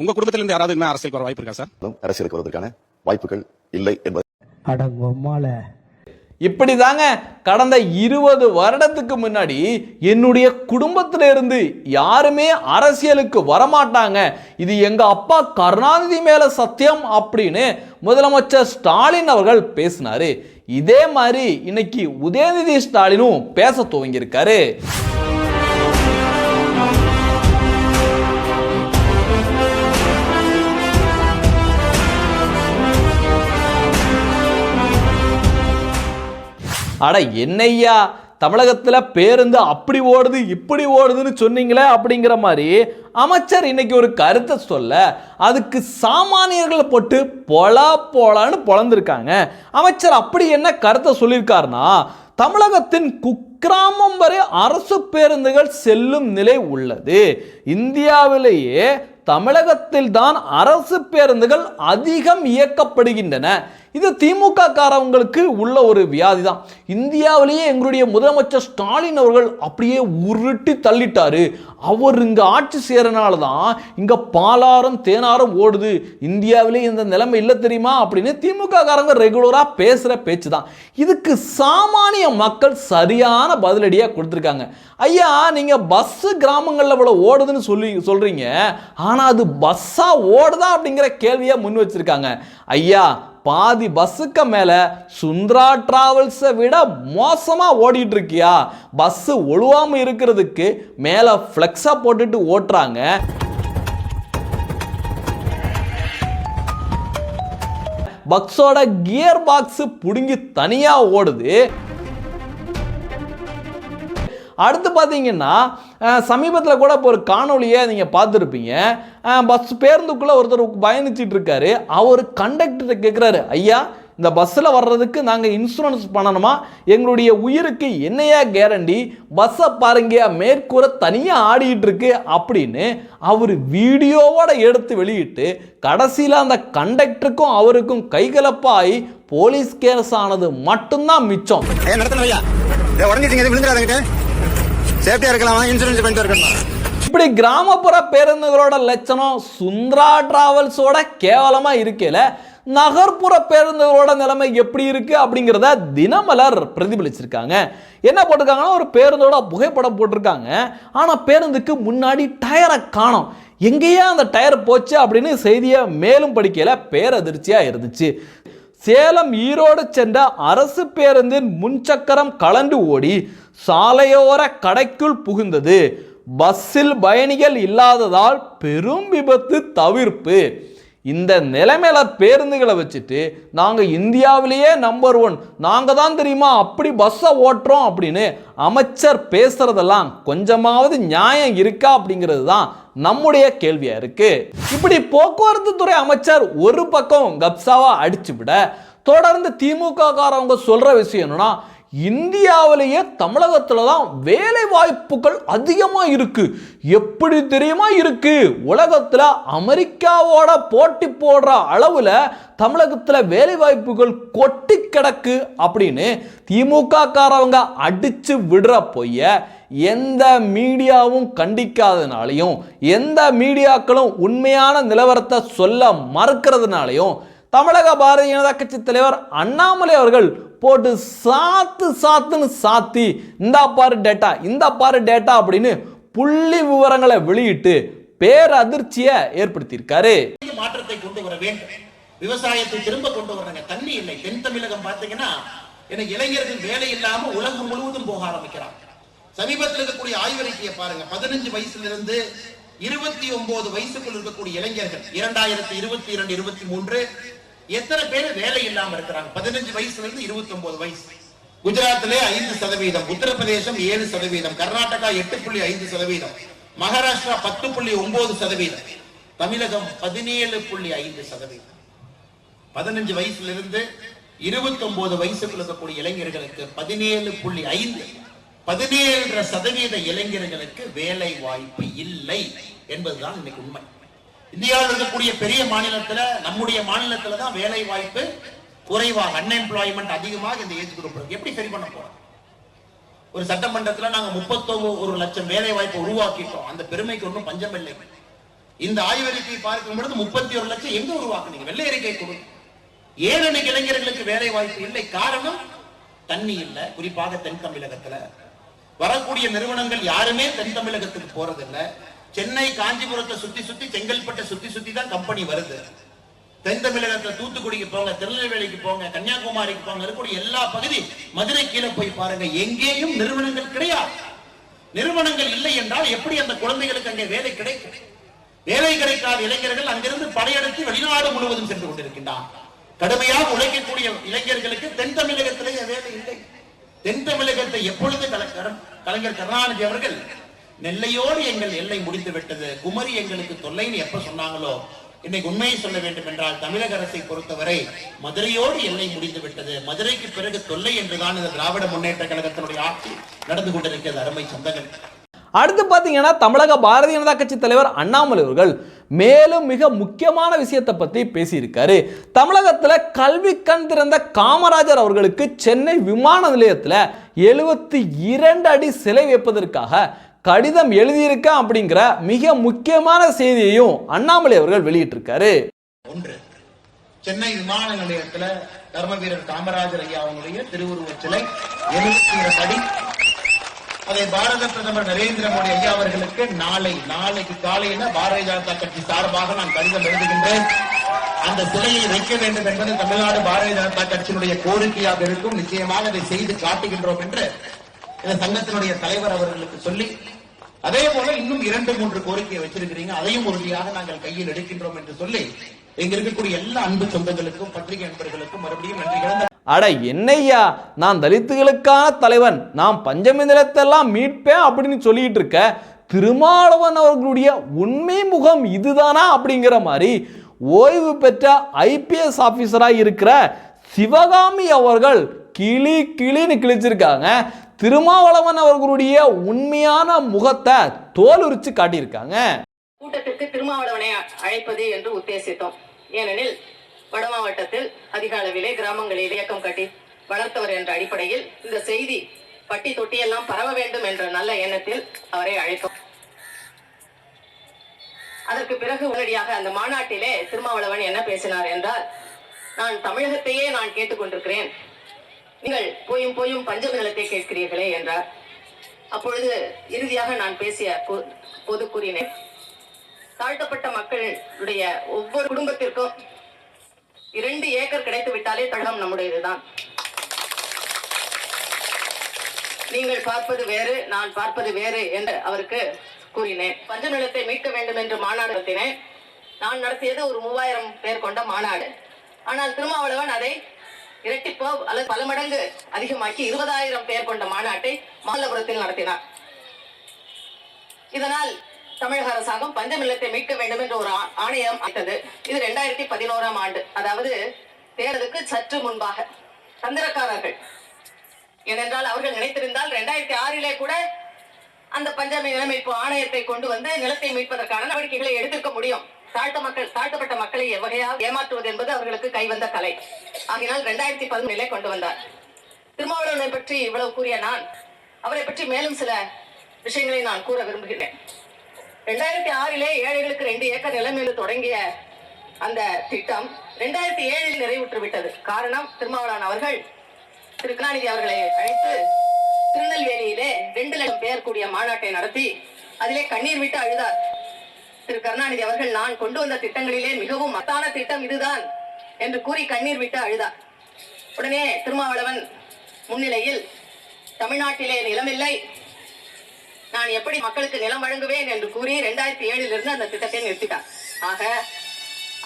உங்க குடும்பத்துல இருந்து யாராவது அரசியலுக்கு வர வாய்ப்பு இருக்கா சார்? அரசியலுக்கு வருவதற்கான வாய்ப்புகள் இல்லை என்பது அடங்கொம்மால இப்படி தாங்க கடந்த இருபது வருடத்துக்கு முன்னாடி என்னுடைய குடும்பத்தில இருந்து யாருமே அரசியலுக்கு வரமாட்டாங்க. இது எங்க அப்பா கருணாநிதி மேல சத்தியம் அப்படின்னு முதலமைச்சர் ஸ்டாலின் அவர்கள் பேசினாரு. இதே மாதிரி இன்னைக்கு உதயநிதி ஸ்டாலினும் பேச துவங்கியிருக்காரு. அட என்னய்யா? தமிழகத்தில் பேருந்து அப்படி ஓடுது இப்படி ஓடுதுன்னு சொன்னீங்களே அப்படிங்கிற மாதிரி அமைச்சர் இன்னைக்கு ஒரு கருத்தை சொல்ல அதுக்கு சாமானியர்களை போட்டு பொலா பொலான்னு பொழந்திருக்காங்க. அமைச்சர் அப்படி என்ன கருத்தை சொல்லியிருக்காருன்னா தமிழகத்தின் குக்கிராமம் வரை அரசு பேருந்துகள் செல்லும் நிலை உள்ளது. இந்தியாவிலேயே தமிழகத்தில் தான் அரசு பேருந்துகள் அதிகம் இயக்கப்படுகின்றன. இது திமுக காரவங்களுக்கு உள்ள ஒரு வியாதி தான் இந்தியாவிலேயே எங்களுடைய முதலமைச்சர் ஸ்டாலின் அவர்கள் அப்படியே உருட்டி தள்ளிட்டாரு. அவர் இங்கே ஆட்சி செய்கிறனால தான் இங்கே பாலாரம் தேனாரம் ஓடுது. இந்தியாவிலே இந்த நிலைமை இல்லை தெரியுமா அப்படின்னு திமுக காரங்க பேசுகிற பேச்சு தான் இதுக்கு சாமானிய மக்கள் சரியான பதிலடியாக கொடுத்துருக்காங்க. ஐயா நீங்கள் பஸ்ஸு கிராமங்களில் இவ்வளோ ஓடுதுன்னு சொல்லி சொல்கிறீங்க ஆனால் அது பஸ்ஸாக ஓடுதா அப்படிங்கிற கேள்வியை முன் வச்சிருக்காங்க. ஐயா பாதி பஸ்ஸுக்கு மேலே சுந்தரா டிராவல்ஸை விட மோசமாக ஓடிட்டு இருக்கியா பஸ்ஸு ஒழுவாம இருக்கிறதுக்கு மேலே ஃப்ளெக்ஸாக போட்டுட்டு ஓட்டுறாங்க. பக்ஸோட கியர் பாக்ஸ் பிடுங்கி தனியாக ஓடுது. அடுத்து பார்த்தீங்கன்னா சமீபத்தில் கூட இப்போ ஒரு காணொலியை நீங்கள் பார்த்துருப்பீங்க. பஸ் பேருந்துக்குள்ளே ஒருத்தர் பயணிச்சிட்டு இருக்காரு. அவர் கண்டக்டர் கேட்குறாரு ஐயா இந்த பஸ்ஸில் வர்றதுக்கு நாங்கள் இன்சூரன்ஸ் பண்ணணுமா? எங்களுடைய உயிருக்கு என்னையா கேரண்டி பஸ்ஸை பாருங்க மேற்கூரை தனியாக ஆடிக்கிட்டு இருக்கு அப்படின்னு அவர் வீடியோவோட எடுத்து வெளியிட்டு கடைசியில் அந்த கண்டக்டருக்கும் அவருக்கும் கைகலப்பாகி போலீஸ் கேஸ் ஆனது மட்டும்தான் மிச்சம். ஐயா சேஃப்டியா இருக்கலாம் இன்சூரன்ஸ் பண்ணிட்டு இருக்கணும். இப்படி கிராமப்புற பேருந்துகளோட லட்சணம் சுந்தரா டிராவல்ஸோட கேவலமா இருக்கல நகர்ப்புற பேருந்துகளோட நிலைமை எப்படி இருக்கு அப்படிங்கிறத தினமலர் பிரதிபலிச்சிருக்காங்க. என்ன போட்டிருக்காங்கன்னா ஒரு பேருந்தோட புகைப்படம் போட்டிருக்காங்க. ஆனால் பேருந்துக்கு முன்னாடி டயரை காணோம். எங்கேயே அந்த டயர் போச்சு அப்படின்னு செய்தியை மேலும் படிக்கையில் பேரதிர்ச்சியாக இருந்துச்சு. சேலம் ஈரோடு சென்ற அரசு பேருந்தின் முன்சக்கரம் கலண்டு ஓடி சாலையோர கடைக்குள் புகுந்தது. பஸ்ஸில் பயணிகள் இல்லாததால் பெரும் விபத்து தவிர்ப்பு. இந்த நிலைமையில பேருந்துகளை வச்சுட்டு நாங்கள் இந்தியாவிலேயே நம்பர் ஒன் நாங்கள் தான் தெரியுமா அப்படி பஸ்ஸை ஓட்டுறோம் அப்படின்னு அமைச்சர் பேசுறதெல்லாம் கொஞ்சமாவது நியாயம் இருக்கா அப்படிங்கிறது தான் நம்முடைய கேள்வியா இருக்கு. இப்படி போக்குவரத்து துறை அமைச்சர் ஒரு பக்கம் கப்சாவா அடிச்சு விட தொடர்ந்து திமுக காரவங்க சொல்ற விஷயம் என்னன்னா இந்தியாவிலேயே தமிழகத்தில் தான் வேலை வாய்ப்புகள் அதிகமாக இருக்கு. எப்படி தெரியுமா? இருக்கு. உலகத்தில் அமெரிக்காவோட போட்டி போடுற அளவில் தமிழகத்தில் வேலை வாய்ப்புகள் கொட்டி கிடக்கு அப்படின்னு திமுக காரவங்க அடிச்சு விடுற பொய்ய எந்த மீடியாவும் கண்டிக்காதனாலையும் எந்த மீடியாக்களும் உண்மையான நிலவரத்தை சொல்ல மறுக்கிறதுனாலையும் தமிழக பாரதிய ஜனதா கட்சி தலைவர் அண்ணாமலை அவர்கள் போட்டு சாத்து சாத்துன்னு சாத்தி இந்த பாரு டேட்டா இந்த பாரு டேட்டா அப்படின்னு புள்ளி விவரங்களை வெளியிட்டு பேரதிர்ச்சியை ஏற்படுத்தியிருக்காரு. மாற்றத்தை கொண்டு வர வேண்டும். விவசாயத்தை திரும்ப கொண்டு வர்றாங்க தண்ணி இல்லை. தென் தமிழகம் பாத்தீங்கன்னா எனக்கு இளைஞர்கள் வேலை இல்லாம உலகம் முழுவதும் போக ஆரம்பிக்கிறாங்க. சமீபத்தில் இருக்கக்கூடிய ஆய்வறிக்கையை பாருங்க. பதினஞ்சு வயசுல இருந்து இருபத்தி ஒன்பது வயசுக்குள் இருக்கக்கூடிய இளைஞர்கள் இரண்டாயிரத்தி இருபத்தி இரண்டு இருபத்தி மூன்று எத்தனை பேர் வேலை இல்லாம இருக்கிறாங்க? பதினஞ்சு வயசுல இருந்து இருபத்தி ஒன்பது வயசு. குஜராத்திலே ஐந்து சதவீதம் உத்தரப்பிரதேசம் ஏழு சதவீதம் கர்நாடகா எட்டு புள்ளி ஐந்து சதவீதம் மகாராஷ்டிரா பத்து புள்ளி ஒன்பது சதவீதம் தமிழகம் பதினேழு புள்ளி ஐந்து சதவீதம். பதினஞ்சு வயசுல இருந்து இருபத்தி ஒன்பது வயசுக்குள்ள இருக்கக்கூடிய இளைஞர்களுக்கு பதினேழு புள்ளி ஐந்து பதினேழு சதவீத இளைஞர்களுக்கு வேலை வாய்ப்பு இல்லை என்பதுதான் இன்னைக்கு உண்மை. இந்தியாவில் இருக்கக்கூடிய பெரிய மாநிலத்துல நம்முடைய மாநிலத்துல தான் வேலை வாய்ப்பு குறைவாக அன்எம்ப்ளாய்மெண்ட் அதிகமாக இந்த ஏஜ் குரூப் இருக்கு. எப்படி சரி பண்ண போறோம்? ஒரு சட்டமன்றத்துல நாங்க முப்பத்தொரு ஒரு லட்சம் வேலை வாய்ப்பை உருவாக்கிட்டோம். அந்த பெருமைக்கு ஒன்றும் பஞ்சம் இல்லை. இந்த ஆய்வறிக்கை பார்க்கும் பொழுது முப்பத்தி ஒரு லட்சம் எங்க உருவாக்குனீங்க? வெள்ளை அறிக்கை கொடு. ஏன் இளைஞர்களுக்கு வேலை வாய்ப்பு இல்லை? காரணம் தண்ணி இல்ல. குறிப்பாக தென் தமிழகத்துல. வரக்கூடிய நிறுவனங்கள் யாருமே தென் தமிழகத்துக்கு போறதில்லை. சென்னை காஞ்சிபுரத்தை சுத்தி சுத்தி செங்கல்பட்டை சுத்தி சுத்தி தான் கம்பெனி வருது. தென் தமிழகத்துல தூத்துக்குடிக்கு போங்க திருநெல்வேலிக்கு போங்க கன்னியாகுமரிக்கு போங்க இருக்கக்கூடிய எல்லா பகுதி மதுரை கீழே போய் பாருங்க. எங்கேயும் நிறுவனங்கள் கிடையாது. நிறுவனங்கள் இல்லை என்றால் எப்படி அந்த குழந்தைகளுக்கு அங்கே வேலை கிடைக்கும்? வேலை கிடைக்காத இளைஞர்கள் அங்கிருந்து படையெடுத்து வெளிநாடு முழுவதும் சென்று கொண்டிருக்கின்றார். கடுமையாக உழைக்கக்கூடிய இளைஞர்களுக்கு தென் தமிழகத்திலேயே வேலை இல்லை. தென் தமிழகத்தை எப்பொழுது கலைஞர் கருணாநிதி அவர்கள் நெல்லையோடு எங்கள் எல்லை முடிந்து விட்டது. குமரி எங்களுக்கு தொல்லைன்னு எப்ப சொன்னாங்களோ இன்னைக்கு உண்மையை சொல்ல வேண்டும் என்றால் தமிழக அரசை பொறுத்தவரை மதுரையோடு எல்லை முடிந்து விட்டது. மதுரைக்கு பிறகு தொல்லை என்றுதான் இந்த திராவிட முன்னேற்ற கழகத்தினுடைய ஆட்சி நடந்து கொண்டிருக்கிறது. அருமை சொந்தங்கள். அடுத்து பார்த்தீங்கன்னா தமிழக பாரதிய ஜனதா கட்சி தலைவர் அண்ணாமலை அவர்கள் மேலும் மிக முக்கியமான விஷயத்தை பற்றி பேசியிருக்காரு. தமிழகத்தில் கல்வி கண் திறந்த காமராஜர் அவர்களுக்கு சென்னை விமான நிலையத்தில் எழுபத்தி இரண்டு அடி சிலை வைப்பதற்காக கடிதம் எழுதியிருக்கேன் அப்படிங்கிற மிக முக்கியமான செய்தியையும் அண்ணாமலை அவர்கள் வெளியிட்டிருக்காரு. ஒன்று சென்னை விமான நிலையத்துல தர்ம வீரர் காமராஜர் ஐயா அவங்களுடைய திருவுருவச் சிலை எழுபத்தி இரண்டு அடி அதை பாரத பிரதமர் நரேந்திர மோடி ஐயா அவர்களுக்கு நாளை நாளைக்கு காலையில பாரதிய ஜனதா கட்சி சார்பாக நான் கடிதம் எழுதுகின்றேன். அந்த சிலையை வைக்க வேண்டும் என்பது தமிழ்நாடு பாரதிய ஜனதா கட்சியினுடைய கோரிக்கையாக இருக்கும். நிச்சயமாக அதை செய்து காட்டுகின்றோம் என்று இந்த சங்கத்தினுடைய தலைவர் அவர்களுக்கு சொல்லி அதே போல இன்னும் இரண்டு மூன்று கோரிக்கையை வச்சிருக்கிறீங்க. அதையும் உறுதியாக நாங்கள் கையில் எடுக்கின்றோம் என்று சொல்லி இங்க இருக்கக்கூடிய எல்லா அன்பு சொந்தங்களுக்கும் பத்திரிகை நண்பர்களுக்கும் மறுபடியும் நன்றி இழந்த அட என்னையா நான் தலித்துகளுக்கான தலைவன். நான் பஞ்சமி நிலத்தெல்லாம் மீட்பேன் அப்படின்னு சொல்லிட்டு இருக்க திருமாவளவன் அவர்களுடைய உண்மை முகம் இதுதானா அப்படிங்கிற மாதிரி ஓய்வு பெற்ற ஐபிஎஸ் ஆபீசராக இருக்கிற சிவகாமி அவர்கள் கிளி கிளின்னு கிழிச்சிருக்காங்க. திருமாவளவன் அவர்களுடைய உண்மையான முகத்தை தோல் உரிச்சு காட்டியிருக்காங்க. கூட்டத்திற்கு திருமாவளவனை அழைப்பது என்று உத்தேசித்தோம். ஏனெனில் வட மாவட்டத்தில் அதிக அளவிலே கிராமங்களில் இயக்கம் கட்டி வளர்த்தவர் என்ற அடிப்படையில் இந்த செய்தி பட்டி தொட்டியெல்லாம் பரவ வேண்டும் என்ற நல்ல எண்ணத்தில் அவரை அழைத்தோம். அதற்கு பிறகு உடனடியாக அந்த மாநாட்டிலே திருமாவளவன் என்ன பேசினார் என்றால் நான் தமிழகத்தையே நான் கேட்டுக்கொண்டிருக்கிறேன். நீங்கள் போயும் போயும் பஞ்சம கேட்கிறீர்களே என்றார். அப்பொழுது இறுதியாக நான் பேசிய பொது போது கூறினேன் தாழ்த்தப்பட்ட மக்களுடைய ஒவ்வொரு குடும்பத்திற்கும் இரண்டு ஏக்கர் கிடைத்து விட்டாலே தமிழகம் நம்முடையதுதான். நீங்கள் பார்ப்பது வேறு நான் பார்ப்பது வேறு என்று அவருக்கு கூறினேன். பஞ்சநிலத்தை மீட்க வேண்டும் என்று மாநாடு நடத்தினேன். நான் நடத்தியது ஒரு மூவாயிரம் பேர் கொண்ட மாநாடு. ஆனால் திருமாவளவன் அதை இரட்டிப்போ அல்லது பல மடங்கு அதிகமாக்கி இருபதாயிரம் பேர் கொண்ட மாநாட்டை மாமல்லபுரத்தில் நடத்தினார். இதனால் தமிழக அரசாங்கம் பஞ்சமில்லத்தை நிலத்தை மீட்க வேண்டும் என்ற ஒரு ஆணையம் அமைத்தது. இது ரெண்டாயிரத்தி பதினோராம் ஆண்டு. அதாவது தேர்தலுக்கு சற்று முன்பாக. தந்திரக்காரர்கள் ஏனென்றால் அவர்கள் நினைத்திருந்தால் ரெண்டாயிரத்தி ஆறிலே கூட அந்த பஞ்சமி நிலமைப்பு ஆணையத்தை கொண்டு வந்து நிலத்தை மீட்பதற்கான நடவடிக்கைகளை எடுத்திருக்க முடியும். தாழ்த்த மக்கள் தாழ்த்தப்பட்ட மக்களை எவ்வகையாக ஏமாற்றுவது என்பது அவர்களுக்கு கைவந்த கலை. ஆகினால் ரெண்டாயிரத்தி பதினொன்றிலே கொண்டு வந்தார். திருமாவளவனை பற்றி இவ்வளவு கூறிய நான் அவரை பற்றி மேலும் சில விஷயங்களை நான் கூற விரும்புகிறேன். ரெண்டாயிரத்தி ஆறிலே ஏழைகளுக்கு ரெண்டு ஏக்கர் நிலம் என்று தொடங்கிய அந்த திட்டம் ரெண்டாயிரத்தி ஏழில் நிறைவுற்று விட்டது காரணம் திருமாவளவன் அவர்கள் திரு கருணாநிதி அவர்களை அழைத்து திருநெல்வேலியிலே ரெண்டு லட்சம் பேர் கூடிய மாநாட்டை நடத்தி அதிலே கண்ணீர் விட்டு அழுதார். திரு கருணாநிதி அவர்கள் நான் கொண்டு வந்த திட்டங்களிலே மிகவும் மத்தான திட்டம் இதுதான் என்று கூறி கண்ணீர் விட்டு அழுதார். உடனே திருமாவளவன் முன்னிலையில் தமிழ்நாட்டிலே நிலமில்லை. நான் எப்படி மக்களுக்கு நிலம் வழங்குவேன்? என்று கூறி ரெண்டாயிரத்தி ஏழில் இருந்து அந்த திட்டத்தை நிறுத்திட்டார். ஆக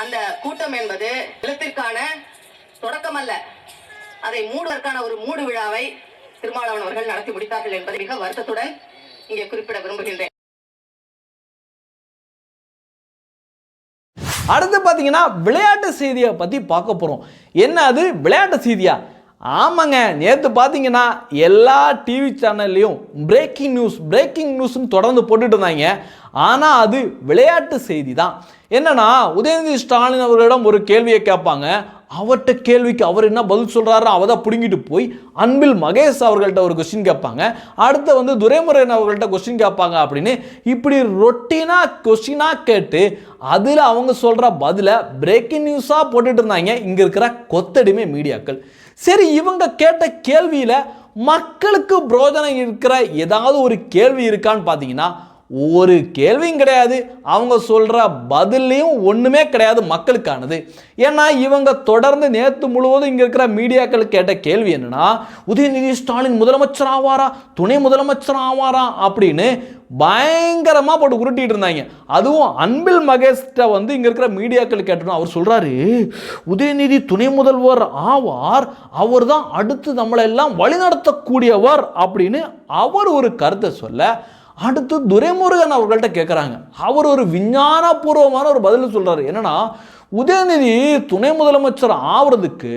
அந்த கூட்டம் என்பது நிலத்திற்கான தொடக்கம் அல்ல. அதை மூடுவதற்கான ஒரு மூடு விழாவை திருமாவளவன் அவர்கள் நடத்தி முடித்தார்கள் என்பதை மிக வருத்தத்துடன் இங்கே குறிப்பிட விரும்புகின்றேன். அடுத்து பார்த்தீங்கன்னா விளையாட்டு செய்தியை பற்றி பார்க்க போகிறோம் என்ன அது? விளையாட்டு செய்தியா? ஆமாங்க நேற்று பார்த்தீங்கன்னா எல்லா டிவி சேனல்லையும் பிரேக்கிங் நியூஸ் பிரேக்கிங் நியூஸ்னு தொடர்ந்து போட்டுட்டு இருந்தாங்க. ஆனால் அது விளையாட்டு செய்தி தான் என்னென்னா உதயநிதி ஸ்டாலின் அவர்களிடம் ஒரு கேள்வியை கேட்பாங்க. அவர்கிட்ட கேள்விக்கு அவர் என்ன பதில் சொல்கிறாரோ அவ தான் பிடுங்கிட்டு போய் அன்பில் மகேஷ் அவர்கள்ட்ட ஒரு கொஸ்டின் கேட்பாங்க. அடுத்து வந்து துரைமுருகன் அவர்கள்ட்ட கொஸ்டின் கேட்பாங்க அப்படின்னு. இப்படி ரொட்டீனாக கொஸ்டினாக கேட்டு அதில் அவங்க சொல்கிற பதிலை பிரேக்கிங் நியூஸாக போட்டுட்டு இருந்தாங்க. இங்கே இருக்கிற கொத்தடிமை மீடியாக்கள். சரி இவங்க கேட்ட கேள்வியில் மக்களுக்கு பிரோஜனம் இருக்கிற ஏதாவது ஒரு கேள்வி இருக்கான்னு பார்த்தீங்கன்னா ஒரு கேள்வியும் கிடையாது. அவங்க சொல்கிற பதிலையும் ஒன்றுமே கிடையாது மக்களுக்கானது. ஏன்னா இவங்க தொடர்ந்து நேற்று முழுவதும் இங்கே இருக்கிற மீடியாக்கள் கேட்ட கேள்வி என்னென்னா உதயநிதி ஸ்டாலின் முதலமைச்சர் ஆவாரா? துணை முதலமைச்சர் ஆவாரா? அப்படின்னு பயங்கரமாக போட்டு உருட்டிகிட்டு இருந்தாங்க. அதுவும் அன்பில் மகேஷ்ட வந்து இங்கே இருக்கிற மீடியாக்கள் கேட்டணும் அவர் சொல்கிறாரு உதயநிதி துணை முதல்வர் ஆவார் அவர் தான் அடுத்து நம்மளை எல்லாம் வழிநடத்தக்கூடியவர் அப்படின்னு அவர் ஒரு கருத்தை சொல்ல அடுத்து துரைமுருகன் அவர்கள்ட்ட கேட்குறாங்க அவர் ஒரு விஞ்ஞானபூர்வமான ஒரு பதில் சொல்கிறாரு என்னன்னா உதயநிதி துணை முதலமைச்சர் ஆவறதுக்கு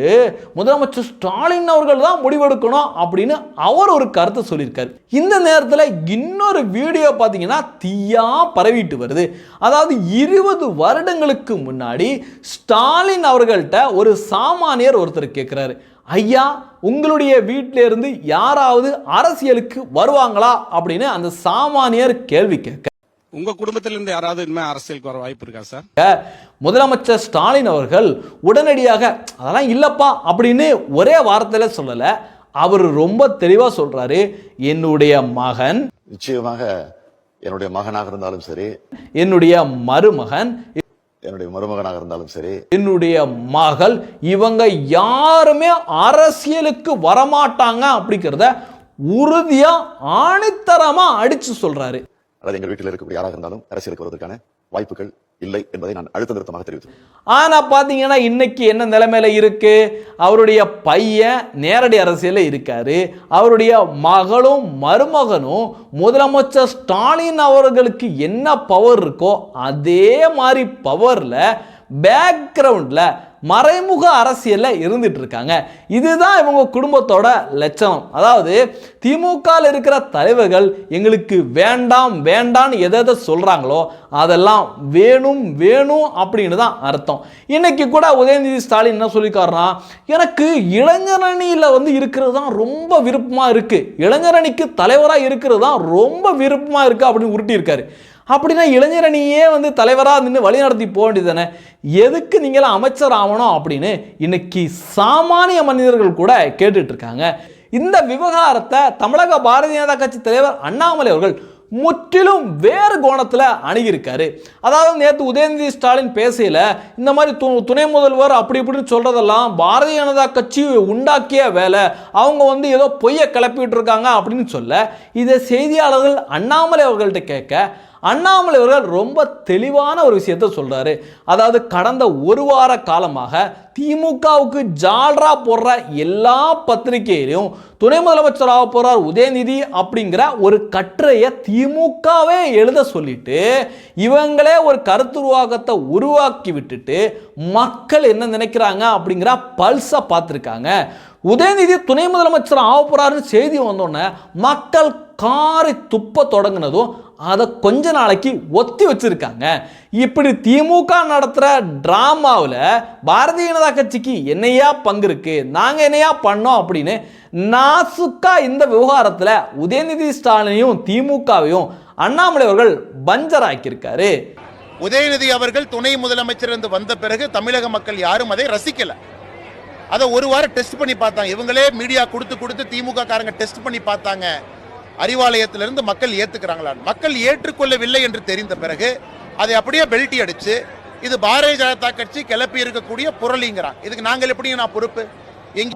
முதலமைச்சர் ஸ்டாலின் அவர்கள் தான் முடிவெடுக்கணும் அப்படின்னு அவர் ஒரு கருத்தை சொல்லியிருக்காரு. இந்த நேரத்தில் இன்னொரு வீடியோ பார்த்தீங்கன்னா தீயா பரவிட்டு வருது. அதாவது இருபது வருடங்களுக்கு முன்னாடி ஸ்டாலின் அவர்கள்ட்ட ஒரு சாமானியர் ஒருத்தர் கேட்குறாரு ஐயா உங்களுடைய வீட்டிலேருந்து யாராவது அரசியலுக்கு வருவாங்களா அப்படின்னு அந்த சாமானியர் கேள்வி கேட்க உங்க குடும்பத்தில இருந்து யாராவது இனிமே அரசியலுக்கு வர வாய்ப்பு இருக்கா சார்? முதலமைச்சர் ஸ்டாலின் அவர்கள் உடனடியாக அதெல்லாம் இல்லப்பா அப்படின்னு ஒரே வார்த்தையில சொல்லல. அவர் ரொம்ப தெளிவா சொல்றாரு என்னுடைய மகன் நிச்சயமாக என்னுடைய மகனாக இருந்தாலும் சரி. என்னுடைய மருமகன் என்னுடைய மருமகனாக இருந்தாலும் சரி. என்னுடைய மகள் இவங்க யாருமே அரசியலுக்கு வரமாட்டாங்க அப்படிங்கிறத உறுதியா ஆணித்தரமா அடிச்சு சொல்றாரு. அல்லது எங்கள் வீட்டில் இருக்கக்கூடிய யாராக இருந்தாலும் அரசியலுக்கு வருவதற்கான வாய்ப்புகள் இல்லை என்பதை நான் அழுத்த நிறுத்தமாக தெரிவித்தேன் ஆனா பாத்தீங்கன்னா இன்னைக்கு என்ன நிலைமையில இருக்கு? அவருடைய பையன் நேரடி அரசியலில் இருக்காரு. அவருடைய மகளும் மருமகனும் முதலமைச்சர் ஸ்டாலின் அவர்களுக்கு என்ன பவர் இருக்கோ அதே மாதிரி பவர்ல பேக்ரவுண்ட்ல மறைமுக அரசியலில் இருந்துட்டு இருக்காங்க இதுதான் இவங்க குடும்பத்தோட லட்சணம். அதாவது திமுகவில் இருக்கிற தலைவர்கள் எங்களுக்கு வேண்டாம் வேண்டான்னு எதை எதை சொல்கிறாங்களோ அதெல்லாம் வேணும் வேணும் அப்படின்னு தான் அர்த்தம். இன்னைக்கு கூட உதயநிதி ஸ்டாலின் என்ன சொல்லியிருக்காருன்னா எனக்கு இளைஞரணியில் வந்து இருக்கிறது தான் ரொம்ப விருப்பமாக இருக்குது இளைஞரணிக்கு தலைவராக இருக்கிறது தான் ரொம்ப விருப்பமாக இருக்குது அப்படின்னு உருட்டியிருக்காரு. அப்படின்னா இளைஞரணியே வந்து தலைவராக நின்று வழி நடத்தி போக வேண்டியதானே எதுக்கு நீங்களாம் அமைச்சர் ஆகணும் அப்படின்னு இன்னைக்கு சாமானிய மனிதர்கள் கூட கேட்டுட்டு இருக்காங்க இந்த விவகாரத்தை தமிழக பாரதிய ஜனதா கட்சி தலைவர் அண்ணாமலை அவர்கள் முற்றிலும் வேறு கோணத்தில் அணுகியிருக்காரு. அதாவது நேற்று உதயநிதி ஸ்டாலின் பேசையில் இந்த மாதிரி து துணை முதல்வர் அப்படி இப்படின்னு சொல்கிறதெல்லாம் பாரதிய ஜனதா கட்சி உண்டாக்கிய வேலை. அவங்க வந்து ஏதோ பொய்யை கிளப்பிட்டு இருக்காங்க அப்படின்னு சொல்ல இதை செய்தியாளர்கள் அண்ணாமலை அவர்கள்ட்ட கேட்க அண்ணாமலை அவர்கள் ரொம்ப தெளிவான ஒரு விஷயத்த சொல்றாரு. அதாவது கடந்த ஒரு வார காலமாக திமுகவுக்கு ஜால்ரா போடுற எல்லா பத்திரிகையிலையும் துணை முதலமைச்சராக போறார் உதயநிதி அப்படிங்கிற ஒரு கட்டுரையை திமுகவே எழுத சொல்லிட்டு இவங்களே ஒரு கருத்துருவாக்கத்தை உருவாக்கி விட்டுட்டு மக்கள் என்ன நினைக்கிறாங்க அப்படிங்கிற பல்ஸை பார்த்துருக்காங்க. உதயநிதி துணை முதலமைச்சர் ஆக போறாருன்னு செய்தி வந்தோடனே மக்கள் காரை துப்ப தொடங்கினதும் அதை கொஞ்ச நாளைக்கு ஒத்தி வச்சுருக்காங்க. இப்படி திமுக நடத்துகிற ட்ராமாவில் பாரதிய ஜனதா கட்சிக்கு என்னையா பங்கு இருக்குது நாங்கள் என்னையா பண்ணோம் அப்படின்னு நாசுக்கா இந்த விவகாரத்தில் உதயநிதி ஸ்டாலினையும் திமுகவையும் அண்ணாமலை அவர்கள் பஞ்சர் ஆக்கியிருக்காரு உதயநிதி அவர்கள் துணை முதலமைச்சர் இருந்து வந்த பிறகு தமிழக மக்கள் யாரும் அதை ரசிக்கல. அதை ஒரு வாரம் டெஸ்ட் பண்ணி பார்த்தாங்க. இவங்களே மீடியா கொடுத்து கொடுத்து திமுக காரங்க டெஸ்ட் பண்ணி பார்த்தாங்க. அறிவாலயத்திலிருந்து மக்கள் ஏத்துக்கிறாங்களா மக்கள் ஏற்றுக்கொள்ளவில்லை என்று தெரிந்த பிறகு அதை அப்படியே பெல்ட்டி அடிச்சு இது பாரதிய ஜனதா கட்சி கிளப்பி இருக்கக்கூடிய புரளிங்கிறான். இதுக்கு நாங்கள் எப்படி நான் பொறுப்பு? எங்க